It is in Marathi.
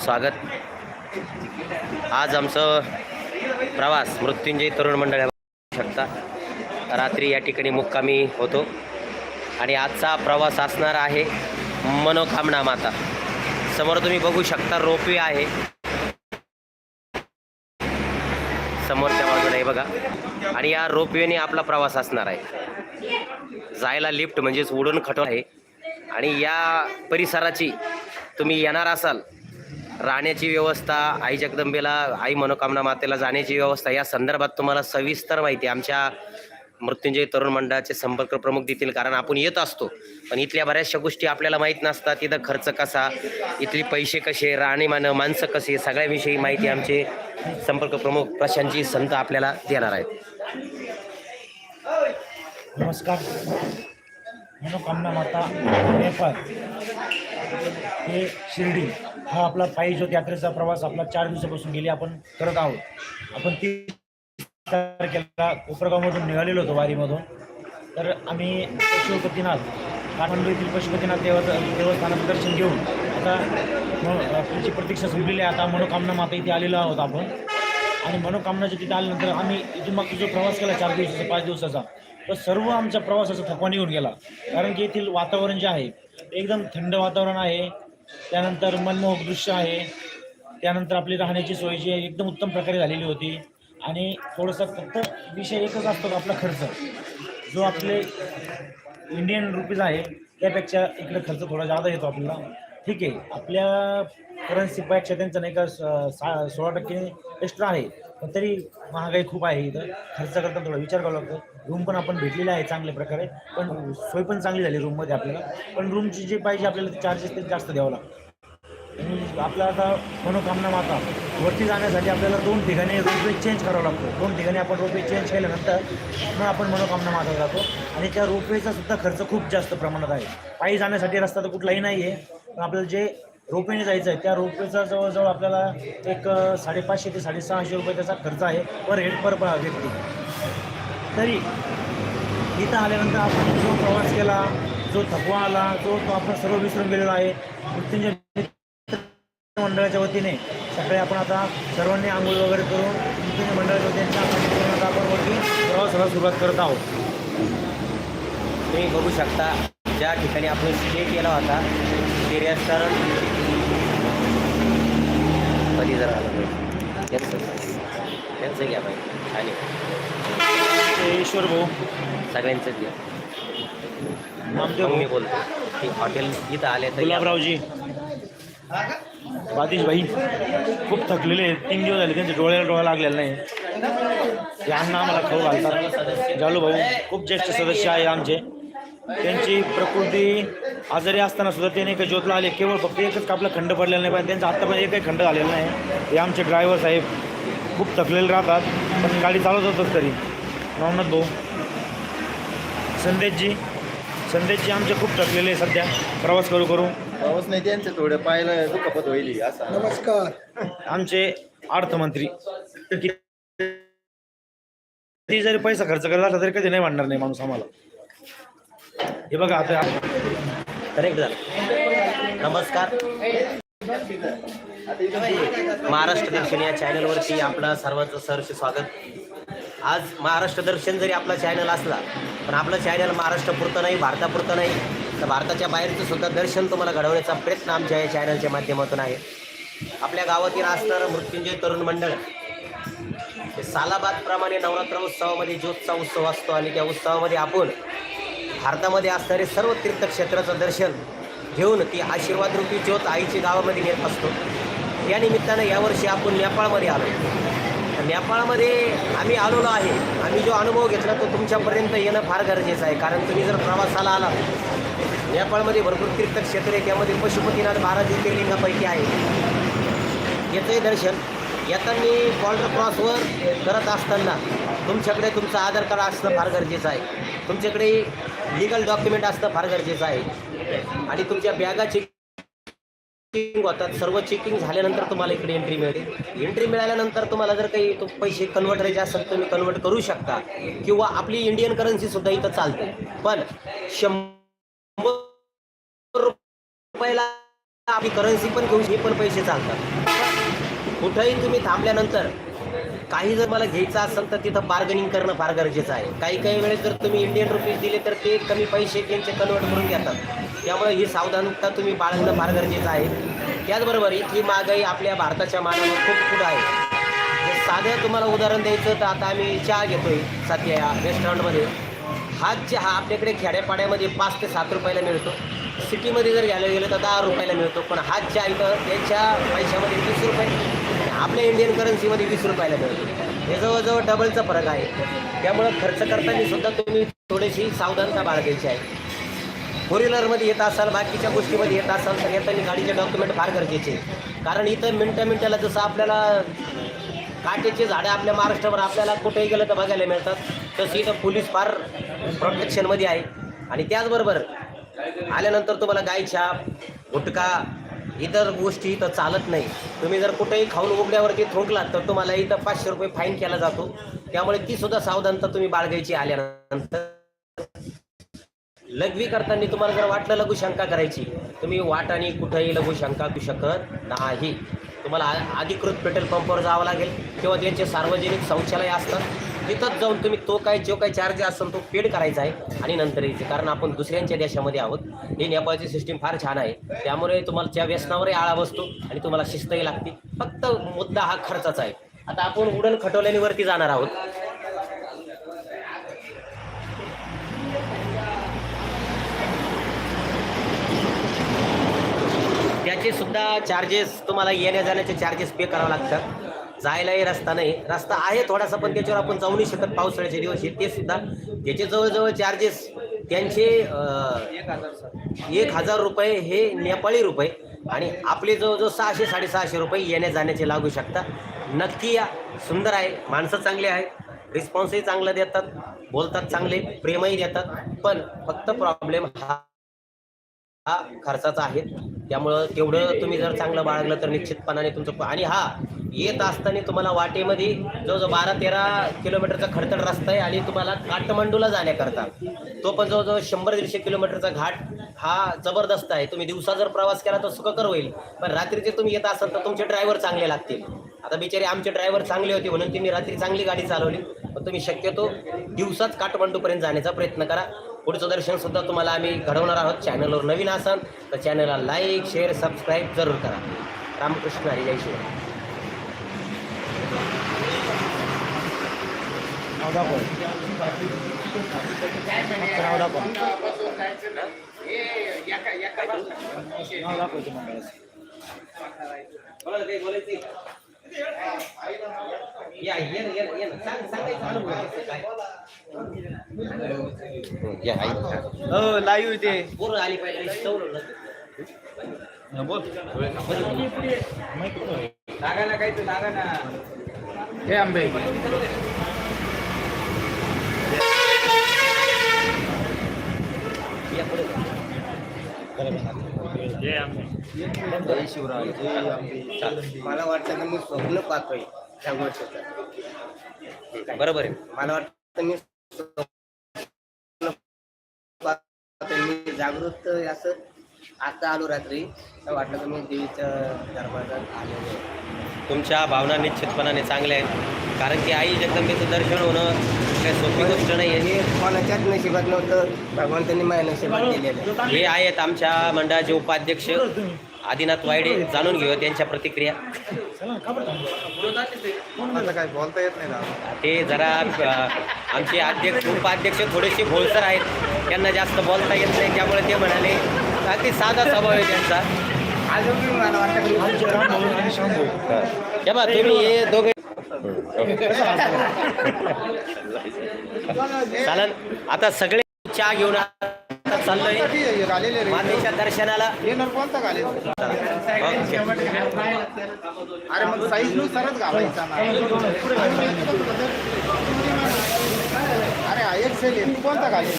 स्वागत. आज आमचं प्रवास मृत्युंजय तरुण मंडळ बघू शकता. रात्री या ठिकाणी मुक्कामी होतो. आणि आजचा प्रवास असणार आहे मनोकामना माता. समोर तुम्ही बघू शकता रोपवे आहे. समोरच्या बाजूला आहे बघा. आणि या रोपवेने आपला प्रवास असणार आहे. जायला लिफ्ट म्हणजेच उडून खटो आहे. आणि या परिसराची तुम्ही येणार असाल राहण्याची व्यवस्था आई जगदंबेला आई मनोकामना मातेला जाण्याची व्यवस्था या संदर्भात तुम्हाला सविस्तर माहिती आमच्या मृत्युंजय तरुण मंडळाचे संपर्क प्रमुख देतील. कारण आपण येत असतो पण इथल्या बऱ्याचशा गोष्टी आपल्याला माहीत नसतात. इथं खर्च कसा इथली पैसे कसे राहणीमानं माणसं कसे सगळ्याविषयी माहिती आमचे संपर्क प्रमुख प्रशांतजी संत आपल्याला देणार आहेत. नमस्कार. मनोकामना माता नेपाळ हे शिर्डी. हा आपला पायी ज्योत यात्रेचा प्रवास आपला चार दिवसापासून गेली आपण करत आहोत. आपण तीस तारखेला कोपरगावमधून निघालेलो होतो वारीमधून. तर आम्ही पशुपतीनाथ काठमांडू येथील पशुपतीनाथ देव देवस्थानाचं दर्शन घेऊन आता म- प्रतीक्षा संपलेली आहे. आता मनोकामना माता इथे आलेलो आहोत आपण. आणि मनोकामनाच्या तिथे आल्यानंतर आम्ही इथून मागचा जो प्रवास केला चार दिवसाचा पाच दिवसाचा तर सर्व आमच्या प्रवासाचा थकवा निघून गेला. कारण की येथील वातावरण जे आहे एकदम थंड वातावरण आहे. त्यानंतर मनमोहक दृश्य आहे. त्यानंतर आपली राहण्याची सोय जी आहे एकदम उत्तम प्रकारे झालेली होती. आणि थोडंसं फक्त विषय एकच असतो का आपला खर्च. जो आपले इंडियन रुपीज आहे त्यापेक्षा इकडे खर्च थोडा जादा येतो आपल्याला. ठीक आहे आपल्या करन्सीपेक्षा त्यांचं नाही का स- सा सोळा टक्के एक्स्ट्रा आहे. पण तरी महागाई खूप आहे इथं. खर्च करताना थोडा विचार करावा लागतो. रूम पण आपण भेटलेला आहे चांगल्या प्रकारे. पण सोय पण चांगली झाली रूममध्ये आपल्याला. पण रूमची जे पाहिजे आपल्याला ते चार्जेस ते जास्त द्यावं लागतं. आपला आता मनोकामना माता. वरती जाण्यासाठी आपल्याला दोन ठिकाणी रोपवे चेंज करावं लागतो. दोन ठिकाणी आपण रोपवे चेंज केल्यानंतर मग आपण मनोकामना माता जातो. आणि त्या रोपवेचा सुद्धा खर्च खूप जास्त प्रमाणात आहे. पायी जाण्यासाठी रस्ता तर कुठलाही नाही आहे पण आपल्याला जे रोपेने जायचं आहे त्या रोपेचा जवळजवळ आपल्याला एक साडेपाचशे ते साडेसहाशे रुपये त्याचा खर्च आहे पर हेड पर व्यक्ती. तरी इथं आल्यानंतर आपण जो प्रवास केला जो थकवा आला जो तो आपण सर्व विसरून गेलेला आहे मृत्युंजय मंडळाच्या वतीने सकाळी आपण आता सर्वांनी आंघोळ वगैरे करून मृत्युंजय मंडळाच्या वतीने आपण आपण वरती प्रवासाला सुरुवात करत आहोत. तुम्ही बघू शकता ज्या ठिकाणी आपण स्टे केला होता ते रेस्टॉरंट कधी जर आलं पाहिजे. त्यांचं घ्या पाहिजे आणि ईश्वर भाऊ. सगळ्यांचंच घ्या. मी बोलतो. की हॉटेल इथं आले तर. गुलाबरावजी. बादिश भाई खूप थकलेले आहेत. तीन दिवस झाले त्यांच्या डोळ्याला डोळा लागलेला नाही. हे अन्न आम्हाला खाऊ घालतात. जालू भाऊ खूप ज्येष्ठ सदस्य आहे आमचे. त्यांची प्रकृती आजारी असताना सुद्धा ते नाही का ज्योतला आले. केवळ फक्त एकच आपला खंड पडलेला नाही. पण त्यांचा आत्तापर्यंत एकही खंड झालेला नाही. हे आमचे ड्रायव्हर साहेब खूप थकलेले राहतात. पण गाडी चालवत होतात तरी. नवनाथ भाऊ. संदेशजी. संदेशजी आमचे खूप थकलेले आहे सध्या. प्रवास करू करू. पाऊस नाही त्यांचं थोडं पाहायला दुखापत होईल असं. नमस्कार. आमचे अर्थमंत्री. किती जरी पैसा खर्च करत असला तरी कधी नाही वाढणार नाही माणूस आम्हाला. हे बघा आता. करेक्ट झालं नमस्कार. महाराष्ट्र दर्शन या चॅनलवरती आपलं सर्वांचं सहर्ष स्वागत. आज महाराष्ट्र दर्शन जरी आपला चॅनल असला पण आपलं चॅनल महाराष्ट्रापुरतं नाही भारतापुरतं नाही तर भारताच्या बाहेरचं सुद्धा दर्शन तुम्हाला घडवण्याचा प्रयत्न आमच्या या चॅनलच्या माध्यमातून आहे. आपल्या गावातील असणारं मृत्युंजय तरुण मंडळ सालाबादप्रमाणे नवरात्र उत्सवामध्ये ज्योतचा उत्सव असतो आणि त्या उत्सवामध्ये आपण भारतामध्ये असणारे सर्व तीर्थक्षेत्राचं दर्शन घेऊन ती आशीर्वाद रूपी ज्योत आईची गावामध्ये नेत असतो. या निमित्तानं यावर्षी आपण नेपाळमध्ये आलो. नेपाळमध्ये आम्ही आलेलो आहे. आम्ही जो अनुभव घेतला तो तुमच्यापर्यंत येणं फार गरजेचं आहे. कारण तुम्ही जर प्रवासाला आला नेपाळमध्ये भरपूर तीर्थक्षेत्र आहे त्यामध्ये पशुपतीनाथ बारा ज्योतिर्लिंगापैकी आहे. येतंय दर्शन. येताना बॉर्डर क्रॉसवर करत असताना तुमच्याकडे तुमचं आधार कार्ड असणं फार गरजेचं आहे. तुमच्याकडे लिगल डॉक्युमेंट असणं फार गरजेचं आहे. आणि तुमच्या बॅगा चेकिंग होतात. सर्व चेकिंग झाल्यानंतर तुम्हाला इकडे एंट्री मिळते एंट्री मिळाल्यानंतर तुम्हाला जर काही तो पैसे कन्वर्ट करायचे असेल तुम्ही कन्वर्ट करू शकता. किंवा आपली इंडियन करन्सी सुद्धा इथं चालते. पण शंभर रुपयाला आपली करन्सी पण घेऊ हे पण पैसे चालतात. कुठंही तुम्ही थांबल्यानंतर काही जर मला घ्यायचं असेल तर तिथं बार्गनिंग करणं फार गरजेचं आहे. काही काही वेळेस जर तुम्ही इंडियन रुपीज दिले तर ते कमी पैसे त्यांचे कन्वर्ट करून घेतात. त्यामुळे ही सावधानता तुम्ही बाळगणं फार गरजेचं आहे. त्याचबरोबर इथली महागाई आपल्या भारताच्या मानाने खूप पुढं आहे. साधं तुम्हाला उदाहरण द्यायचं तर आता आम्ही चहा घेतोय सध्या या रेस्टॉरंटमध्ये हा चहा आपल्याकडे खेड्यापाड्यामध्ये पाच ते सात रुपयाला मिळतो. सिटीमध्ये जर घ्यायला गेलं तर दहा रुपयाला मिळतो. पण हा चहा इथं त्याच्या पैशामध्ये वीस रुपये आपल्या इंडियन करन्सीमध्ये वीस रुपयाला मिळतो. हे जवळजवळ डबलचा फरक आहे. त्यामुळं खर्च करताना सुद्धा तुम्ही थोडीशी सावधानता बाळगायची आहे. फोर व्हीलरमध्ये येत असाल बाकीच्या गोष्टीमध्ये येत असाल तर येताना गाडीचे डॉक्युमेंट फार गरजेचे कारण इथं मिनटा मिनटाला जसं आपल्याला काटेचे झाडं आपल्या महाराष्ट्रावर आपल्याला कुठेही गेलं तर बघायला मिळतात तसं इथं पोलीस फार प्रोटेक्शनमध्ये आहे. आणि त्याचबरोबर आल्यानंतर तुम्हाला गायछाप गुटखा इतर गोष्टी इथं चालत नाही. तुम्ही जर कुठेही खाऊन उघड्यावरती थुंकलात तर तुम्हाला इथं पाचशे रुपये फाईन केला जातो. त्यामुळे ती सुद्धा सावधानता तुम्ही बाळगायची आल्यानंतर. लघवी करताना तुम्हाला जर वाटलं लघुशंका करायची तुम्ही वाटाने कुठेही लघुशंका करू शकत नाही. तुम्हाला अधिकृत पेट्रोल पंपावर जावं लागेल किंवा त्यांचे सार्वजनिक शौचालय असतात तिथंच जाऊन तुम्ही तो काय जो काही चार्ज असेल तो पेड करायचा आहे. आणि नंतर यायचे. कारण आपण दुसऱ्यांच्या देशामध्ये आहोत. ही नेपाळची सिस्टीम फार छान आहे. त्यामुळे तुम्हाला त्या व्यसनावरही आळा बसतो आणि तुम्हाला शिस्तही लागते. फक्त मुद्दा हा खर्चाचा आहे. आता आपण उडण खटवल्याने जाणार आहोत. त्याचे सुद्धा चार्जेस तुम्हाला येण्या जाण्याचे चार्जेस पे करावं लागतात. जायलाही रस्ता नाही. रस्ता आहे थोडासा पण त्याच्यावर आपण जाऊ नाही शकत पावसाळ्याचे दिवस आहेत. ते सुद्धा त्याचे जवळजवळ चार्जेस त्यांचे एक हजार रुपये हे नेपाळी रुपये आणि आपले जवळजवळ सहाशे साडेसहाशे रुपये येण्या जाण्याचे लागू शकता. नक्की या. सुंदर आहे. माणसं चांगली आहेत. रिस्पॉन्सही चांगलं देतात. बोलतात चांगले. प्रेमही देतात. पण फक्त प्रॉब्लेम हा हा खर्चाचा आहे. त्यामुळं तेवढं तुम्ही जर चांगलं बाळगलं तर निश्चितपणाने तुमचं आणि हा येत असताना तुम्हाला वाटेमध्ये जवळजवळ बारा तेरा किलोमीटरचा खडतड रस्ता आहे आणि तुम्हाला काठमांडूला जाण्याकरता तो पण जवळजवळ शंभर दीडशे किलोमीटरचा घाट हा जबरदस्त आहे. तुम्ही दिवसा जर प्रवास केला तर सुखकर होईल. पण रात्रीचे तुम्ही येत असाल तर तुमचे ड्रायव्हर चांगले लागतील. आता बिचारे आमचे ड्रायव्हर चांगले होते म्हणून तुम्ही रात्री चांगली गाडी चालवली. पण तुम्ही शक्यतो दिवसाच काठमांडूपर्यंत जाण्याचा प्रयत्न करा. पुढचं दर्शन सुद्धा तुम्हाला आम्ही घडवणार आहोत. चॅनलवर नवीन असाल तर चॅनलला लाईक शेअर सबस्क्राईब जरूर करा. रामकृष्ण हरी जय शिवाय नाव दाखव नाव दाखव नाव दाखवायचं मंडळाचं कोणाला काही बोलायचं या ये ना, ये ना, ये ना. सांग सांगायचं अनुभव कसं काय हं, या आई हो लाईव्ह ते पोरं आली पाहिजे बोल. लागा ना काय लागा ना हे आंबे या पुढे जय शिवराय जय आंबे मला वाटतं ना मी स्वप्न पाहतोय त्या गोष्टीचं. बरोबर आहे. मला वाटतं मी जागृत असं आता आलो रात्री. तर वाटलं की मी देवीच्या दरबारात आलेलो आहे. तुमच्या भावना निश्चितपणाने चांगल्या आहेत. कारण की आई जगदंबेचं दर्शन होणं काही सोपी गोष्ट नाही आहे हे कोणाच्याच नशिबात नव्हतं. भगवंतांनी माझ्या नशिबात केलेलं आहे. हे आहेत आमच्या मंडळाचे उपाध्यक्ष आदिनाथ वायडे. जाणून घेऊ त्यांच्या प्रतिक्रिया? आता काय बोलता येत नाही ते जरा अ, आमचे अध्यक्ष उपाध्यक्ष थोडेसे भोळसर आहेत. त्यांना जास्त बोलता येत नाही. त्यामुळे ते म्हणाले अगदी साधा स्वभाव आहे त्यांचा. मी हे बा तुम्ही हे दोघे चालन आता सगळे चहा घेऊन चाललोय. मातेच्या दर्शनाला. येणार कोणता घालेल अरे मग साईज घालायचा अरे एक कोणता घालेल